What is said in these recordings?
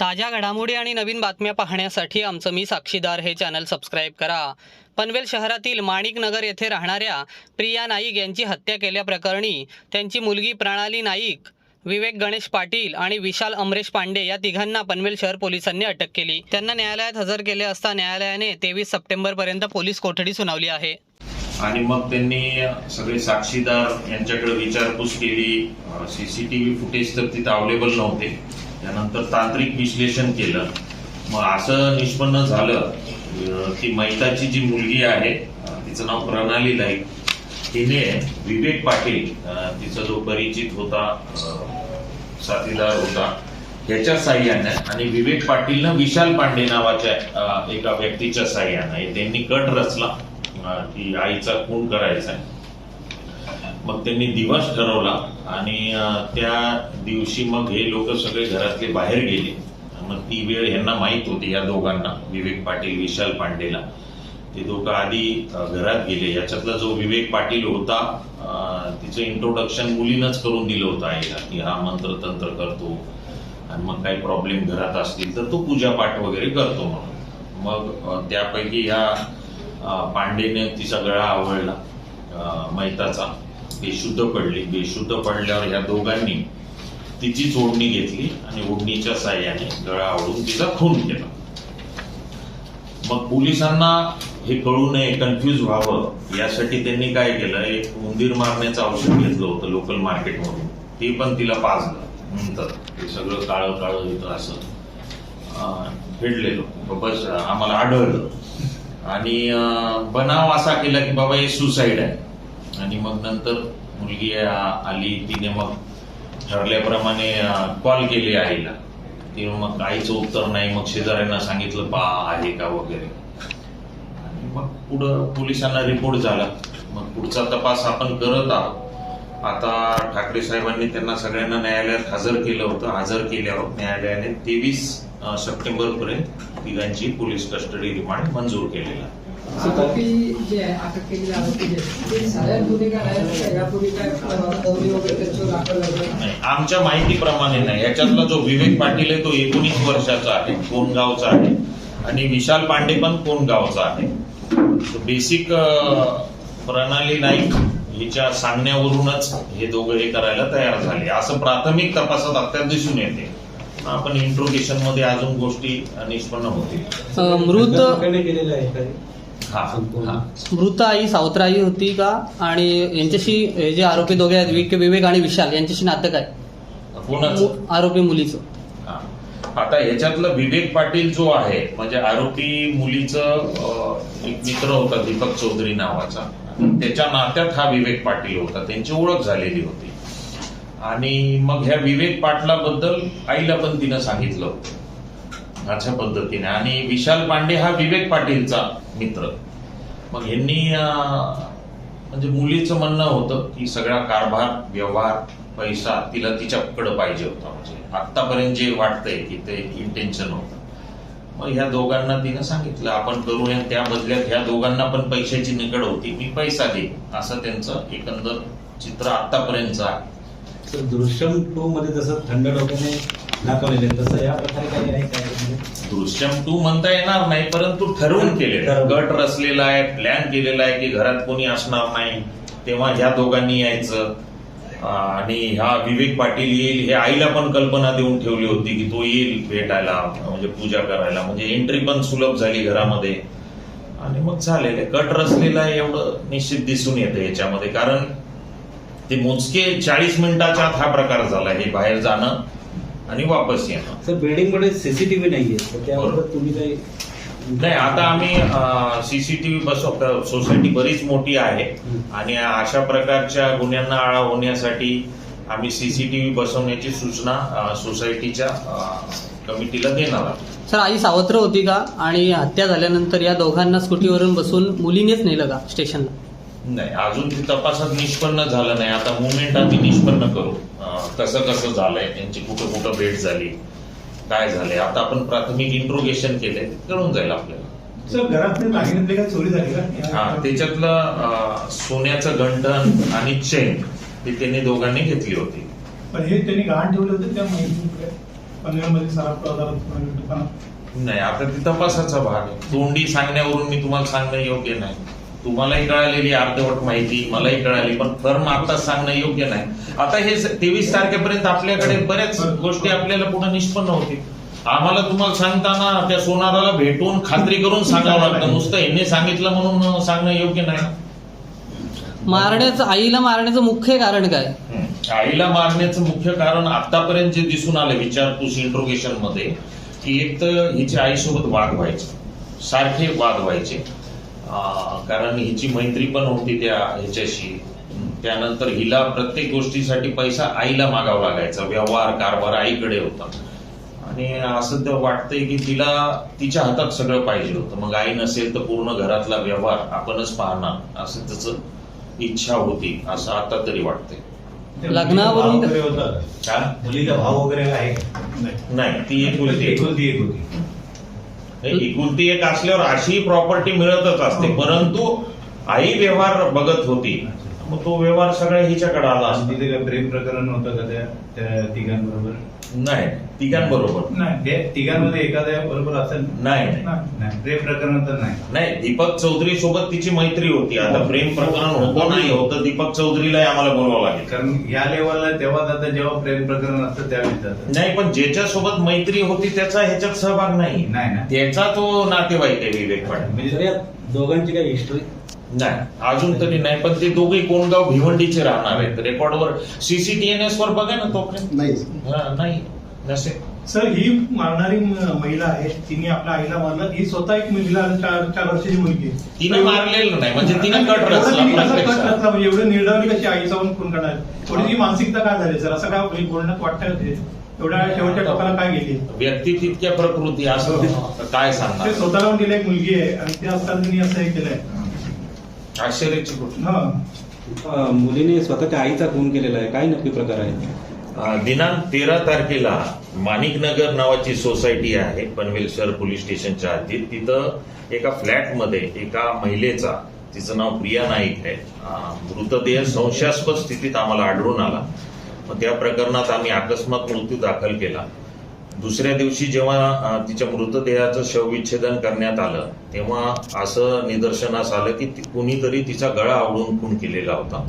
ताज्या घडामोडी आणि नवीन बातम्या पाहण्यासाठी आमचं मी साक्षीदार हे चॅनल सबस्क्राईब करा. पनवेल शहरातील माणिकनगर येथे राहणाऱ्या प्रिया नाईक यांची हत्या केल्याप्रकरणी त्यांची मुलगी प्रणाली नाईक विवेक गणेश पाटील आणि विशाल अमरेश पांडे या तिघांना पनवेल शहर पोलिसांनी अटक केली. त्यांना न्यायालयात हजर केले असता न्यायालयाने तेवीस सप्टेंबरपर्यंत पोलीस कोठडी सुनावली आहे. आणि मग त्यांनी सगळे साक्षीदार यांच्याकडे विचारपूस केली. सीसीटीव्ही फुटेज तर तिथे अवेलेबल नव्हते. त्यानंतर तांत्रिक विश्लेषण केलं. मग असं निष्पन्न झालं की मैताची जी मुलगी आहे तिचं नाव प्रणाली लाईक. तिने विवेक पाटील तिचा जो परिचित होता साथीदार होता ह्याच्या साह्याने आणि विवेक पाटीलनं विशाल पांडे नावाच्या एका व्यक्तीच्या साह्यानं त्यांनी कट रचला की आईचा खून करायचा आहे. मग त्यांनी दिवस ठरवला आणि त्या दिवशी मग हे लोक सगळे घरातले बाहेर गेले. मग ती वेळ ह्यांना माहीत होती या दोघांना विवेक पाटील विशाल पांडेला. ते दोघं आधी घरात गेले. याच्यातला जो विवेक पाटील होता तिचं इंट्रोडक्शन मुलीनंच करून दिलं होतं आईला की हा मंत्र तंत्र करतो आणि मग काही प्रॉब्लेम घरात असतील तर तो पूजापाठ वगैरे करतो म्हणून. मग त्यापैकी ह्या पांडेने तिचा गळा आवडला मैताचा. बेशुद्ध पडली. बेशुद्ध पडल्यावर ह्या दोघांनी तिचीच ओढणी घेतली आणि ओढणीच्या साह्याने गळा आवडून तिचा खून केला. मग पोलिसांना हे कळू नये कन्फ्युज व्हावं यासाठी त्यांनी काय केलं? एक उंदीर मारण्याचं औषध घेतलं होतं लोकल मार्केटमधून ते पण तिला पाजलं. नंतर ते सगळं काळं काळं येतं असं अं, फेडलेलं. बस आम्हाला आढळलं. आणि बनाव असा केला की बाबा हे सुसाईड आहे. आणि मग नंतर मुलगी आली तिने मग ठरल्याप्रमाणे कॉल केली आईला. तिने मग आईचं उत्तर नाही मग शेजाऱ्यांना सांगितलं पा आहे का? वगैरे. आणि मग पुढं पोलिसांना रिपोर्ट झाला. मग पुढचा तपास आपण करत आहोत. आता ठाकरे साहेबांनी त्यांना सगळ्यांना न्यायालयात हजर केलं होतं. हजर केल्यावर न्यायालयाने तेवीस सप्टेंबर पर्यंत तिघांची पोलीस कस्टडी रिमांड मंजूर केलेला. आहे. जे आहे अटक केलेले आरोपी जे आहेत, ते सगळ्यात गुन्हेगार आहेत का? यापूर्वी काय दौरी वगैरे त्यांच्यावर दाखल झालं नाही आमच्या माहितीप्रमाणे नाही. याच्यातला जो विवेक पाटील आहे तो एकोणीस वर्षाचा आहे कोणगावचा आहे. आणि विशाल पांडे पण कोणगावचा आहे. बेसिक प्रणाली नाईक हिच्या सांगण्यावरूनच हे दोघं हे करायला तयार झाले. असं प्राथमिक तपासात आता दिसून येते. आपण इंट्रोगेशनमध्ये अजून गोष्टी निष्पन्न होतील. मृत पकडणे केलेलं आहे काही हा. हा मृत आई सावत्राई होती का आणि यांच्याशी हे जे आरोपी दोघे आहेत विक- विवेक आणि विशाल यांच्याशी नातं काय? कोणाचं मु- आरोपी मुलीचं. हा. आता याच्यातलं विवेक पाटील जो आहे म्हणजे आरोपी मुलीचं अं, एक मित्र होता दीपक चौधरी नावाचा. त्याच्या नात्यात हा विवेक पाटील होता. त्यांची ओळख झालेली होती. आणि मग ह्या विवेक पाटलाबद्दल आईला पण तिनं सांगितलं होतं. अशा पद्धतीने. आणि विशाल पांडे हा विवेक पाटीलचा मित्र. मग यांनी म्हणजे मुलीचं म्हणणं होतं की सगळा कारभार व्यवहार पैसा तिला तिच्याकडे पाहिजे होता. म्हणजे आतापर्यंत जे वाटतंय की ते इंटेन्शन होतं. मग ह्या दोघांना तिनं सांगितलं आपण करूया त्या बदल्यात ह्या दोघांना पण पैशाची निकड होती मी पैसा देईन असं त्यांचं एकंदर चित्र आतापर्यंतचं आहे. तर दृश्यम टू मध्ये जसं थंड डोक्याने दाखवलेले आहे, तसं या प्रकारे काही आहे काय दृश्यम टू म्हणता येणार नाही परंतु ठरवून केले. गट रचलेला आहे प्लॅन केलेला आहे की घरात कोणी असणार नाही तेव्हा ह्या दोघांनी यायचं. आणि हा विवेक पाटील येईल हे आईला पण कल्पना देऊन ठेवली होती की तो येईल भेटायला म्हणजे पूजा करायला. म्हणजे एंट्री पण सुलभ झाली घरामध्ये. आणि मग झालेलं. कट रचलेला आहे एवढं निश्चित दिसून येतं याच्यामध्ये. कारण ते मोजके चाळीस मिनिटाच्या आत हा प्रकार झाला हे बाहेर जाणं. आणि वापस येणं. सर बिल्डिंगमध्ये सीसीटीव्ही नाहीये तर. तुम्ही काही नाही आता आम्ही सीसीटीव्ही बसव सोसायटी बरीच मोठी आहे. आणि अशा प्रकारच्या गुन्ह्यांना आळा होण्यासाठी आम्ही सीसीटीव्ही बसवण्याची सूचना अ, सोसायटीच्या अ, कमिटीला देणार आहोत. सर आई सावत्र होती का? आणि हत्या झाल्यानंतर या दोघांना स्कूटीवरून बसून मुलीनेच नेलं का? स्टेशनला? नाही अजून ते तपासात निष्पन्न झालं नाही. आता मुवमेंट आम्ही निष्पन्न करू. कसं कसं झालंय त्यांची कुठं कुठं भेट झाली काय झालंय आता आपण प्राथमिक इंट्रोगेशन केलंय कळून जाईल आपल्याला. झाली हा त्याच्यातलं सोन्याचं गंठण आणि चेन हे त्यांनी दोघांनी घेतली होती. पण हे त्यांनी गहाण ठेवले होते त्या माहिती नाही आता ती तपासाचा भाग आहे. तोंडी सांगण्यावरून मी तुम्हाला सांगणं योग्य नाही. तुम्हालाही कळालेली अर्धवट माहिती मलाही कळाली पण फर्म आता सांगणं योग्य नाही. आता हे तेवीस तारखेपर्यंत आपल्याकडे बऱ्याच गोष्टी आपल्याला पुढे निष्पन्न होतील. आम्हाला तुम्हाला सांगताना त्या सोनाराला भेटून खात्री करून सांगावं लागतं. नुसतं यांनी सांगितलं म्हणून सांगणं योग्य नाही. मारण्याचं आईला मारण्याचं मुख्य कारण काय? हं. आईला मारण्याचं मुख्य कारण आतापर्यंत जे दिसून आलं विचारपूस इंट्रोगेशनमध्ये की एक तर हिच्या आईसोबत वाद व्हायचे. सारखे वाद व्हायचे. कारण हिची मैत्री पण होती त्या ह्याच्याशी त्यानंतर हिला प्रत्येक गोष्टीसाठी पैसा आईला मागावा लागायचा व्यवहार कारभार आईकडे होता. आणि असं तर वाटतंय की तिला तिच्या हातात सगळं पाहिजे होतं. मग आई नसेल तर पूर्ण घरातला व्यवहार आपणच पाहणार असं त्याचं इच्छा होती असं आता तरी वाटतंय. लग्नावरून- मुलीचा भाव वगैरे आहे? नाही ती एक. एक होती एकुलती एक असल्यावर अशी प्रॉपर्टी मिळतच असते. परंतु आई व्यवहार बघत होती. मग तो व्यवहार सगळा हिच्याकडे आला आणि असता तिथे काय प्रेम प्रकरण होतं का त्या त्या तिघांबरोबर? नाही तिघांबरोबर. नाही. त्या तिघांमध्ये एखाद्या बरोबर असेल? नाही. नाही. नाही. नाही प्रेम प्रकरण तर नाही. नाही दीपक चौधरी सोबत तिची मैत्री होती. आता प्रेम प्रकरण होतं नाही होतं दीपक चौधरीला आम्हाला बोलावं लागेल. कारण या लेवलला तेव्हा जातं जेव्हा प्रेम प्रकरण असतं त्यावेळेस जातं. नाही पण ज्याच्यासोबत मैत्री होती त्याचा ह्याच्यात सहभाग नाही. नाही ना. त्याचा तो नातेवाईक आहे विवेक पाटील म्हणजे या दोघांची काही हिस्ट्री नाही अजून तरी नाही पण ते दोघे कोणगाव भिवंडीचे राहणार आहेत. रेकॉर्डवर सीसीटीएनएस वर बघा ना तोपर्यंत नाही. हा, नाही. नसे सर ही मारणारी म- महिला आहे. तिने आपल्या आईला मारलं. ही स्वतः एक मुलीला चार चार वर्षाची मुलगी आहे. तिने मारलेलं नाही म्हणजे तिने कट एवढं रचला तिने कसा कट प्रत्यक्षात. रचला म्हणजे एवढं निर्धावली कशी आईचा पण खून करणार? थोडी ती मानसिकता काय झाली? सर असं काय म्हणजे बोलण्यात वाटतं ते? एवढ्या शेवटच्या टोकाला काय गेली? व्यक्ती तितक्या प्रकृती असं काय ते सांगणार स्वतःला गेले एक मुलगी आहे आणि ते असताना तिने असं हे केलंय. आश्चर्याची गोष्ट हा अं, मुलीने स्वतःच्या आईचा खून केलेला आहे. काय नक्की प्रकार आहे? अं, दिनांक तेरा तारखेला माणिकनगर नावाची सोसायटी आहे पनवेल शहर पोलीस स्टेशनच्या हद्दीत तिथं एका फ्लॅटमध्ये एका महिलेचा तिचं नाव प्रिया नाईक आहे. अं, मृतदेह संशयास्पद स्थितीत आम्हाला आढळून आला. मग त्या प्रकरणात आम्ही अकस्मात मृत्यू दाखल केला. दुसऱ्या दिवशी जेव्हा तिच्या मृतदेहाचं शवविच्छेदन करण्यात आलं तेव्हा असं निदर्शनास आलं की कुणीतरी तिचा गळा आवडून खून केलेला होता.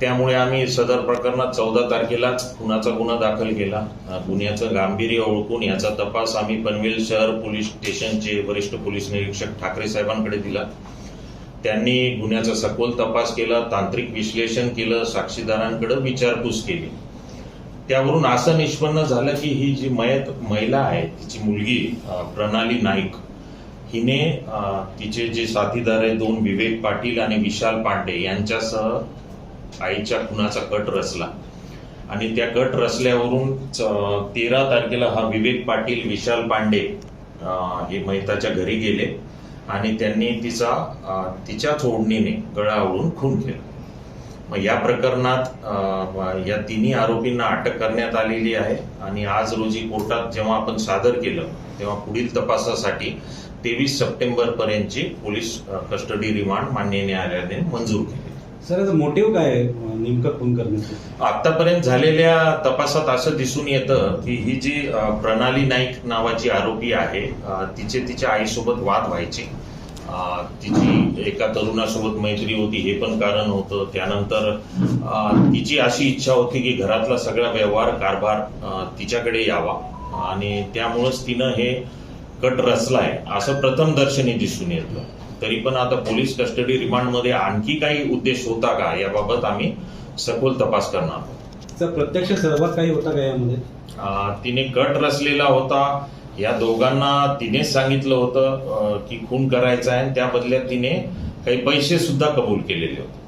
त्यामुळे आम्ही सदर प्रकरणात चौदा तारखेलाच खुनाचा गुन्हा दाखल केला. गुन्ह्याचं गांभीर्य ओळखून याचा तपास आम्ही पनवेल शहर पोलीस स्टेशनचे वरिष्ठ पोलीस निरीक्षक ठाकरे साहेबांकडे दिला. त्यांनी गुन्ह्याचा सखोल तपास केला तांत्रिक विश्लेषण केलं साक्षीदारांकडे विचारपूस केली. त्यावरून असं निष्पन्न झालं की ही जी मयत महिला आहे तिची मुलगी प्रणाली नाईक हिने तिचे जे साथीदार आहे दोन विवेक पाटील आणि विशाल पांडे यांच्यासह आईच्या खुनाचा कट रचला. आणि त्या कट रचल्यावरून तेरा तारखेला हा विवेक पाटील विशाल पांडे हे मैताच्या घरी गेले आणि त्यांनी तिचा तिच्या चोडणीने गळावरून गळा आवळून खून केला. मग या प्रकरणात या तिन्ही आरोपींना अटक करण्यात आलेली आहे. आणि आज रोजी कोर्टात जेव्हा आपण सादर केलं तेव्हा पुढील तपासासाठी तेवीस सप्टेंबर पर्यंतची पोलीस कस्टडी रिमांड मान्य न्यायालयाने मंजूर केली. सर याचा मोटिव्ह काय नेमकं खून करण्याचं आतापर्यंत झालेल्या तपासात असं दिसून येतं की ही जी प्रणाली नाईक नावाची आरोपी आहे तिचे तिच्या आईसोबत वाद व्हायचे. तिची एका तरुणासोबत मैत्री होती हे पण कारण होतं. त्यानंतर तिची अशी इच्छा होती की घरातला सगळा व्यवहार कारभार तिच्याकडे यावा. आणि त्यामुळंच तिनं हे कट रचलाय. असं प्रथम दर्शनी दिसून येतं. तरी पण आता पोलीस कस्टडी रिमांडमध्ये आणखी काही उद्देश होता का? याबाबत आम्ही सखोल तपास करणार आहोत. प्रत्यक्ष सहभाग काही होता का यामध्ये? तिने कट रचलेला होता. या दोघांना तिनेच सांगितलं होतं की खून करायचा आहे आणि त्या बदल्यात तिने काही पैसे सुद्धा कबूल केलेले होते.